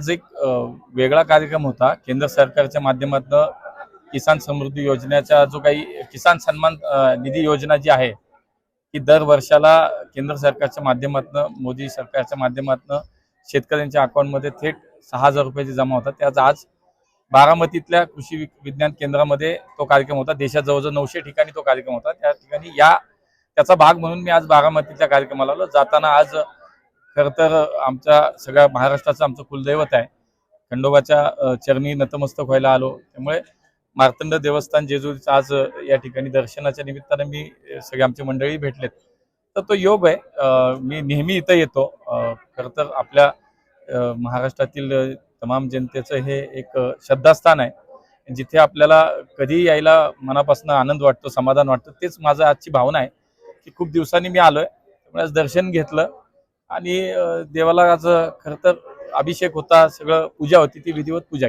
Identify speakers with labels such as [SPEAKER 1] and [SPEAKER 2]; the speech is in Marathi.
[SPEAKER 1] आज एक वेगळा कार्यक्रम होता. केंद्र सरकारच्या माध्यमातून किसान समृद्धी योजनेचा जो काही किसान सन्मान निधी योजना जी आहे की दर वर्षाला केंद्र सरकारच्या माध्यमातून मोदी सरकारच्या माध्यमातून शेतकऱ्यांच्या अकाउंटमध्ये थेट सहा हजार रुपयाचे जमा होतात. त्याच आज बारामतीतल्या कृषी विज्ञान केंद्रामध्ये तो कार्यक्रम होता. देशात जवळजवळ नऊशे ठिकाणी तो कार्यक्रम होता. त्या ठिकाणी या त्याचा भाग म्हणून मी आज बारामतीतल्या कार्यक्रमाला आलो. जाताना आज खरं तर आमच्या सगळ्या महाराष्ट्राचं आमचं कुलदैवत आहे. खंडोबाच्या चरणी नतमस्तक व्हायला आलो. त्यामुळे मार्तंड देवस्थान जेजुरीचं आज या ठिकाणी दर्शनाच्या निमित्तानं मी सगळे आमचे मंडळी भेटलेत. तर तो योग आहे. मी नेहमी इथं येतो. खरं तर आपल्या महाराष्ट्रातील तमाम जनतेचं हे एक श्रद्धास्थान आहे. जिथे आपल्याला कधी यायला मनापासून आनंद वाटतो समाधान वाटतं तेच माझं आजची भावना आहे. की खूप दिवसांनी मी आलोय. त्यामुळे आज दर्शन घेतलं. आणि देवाला आज खरं तर अभिषेक होता सगळं पूजा होती ती विधिवत पूजा केली.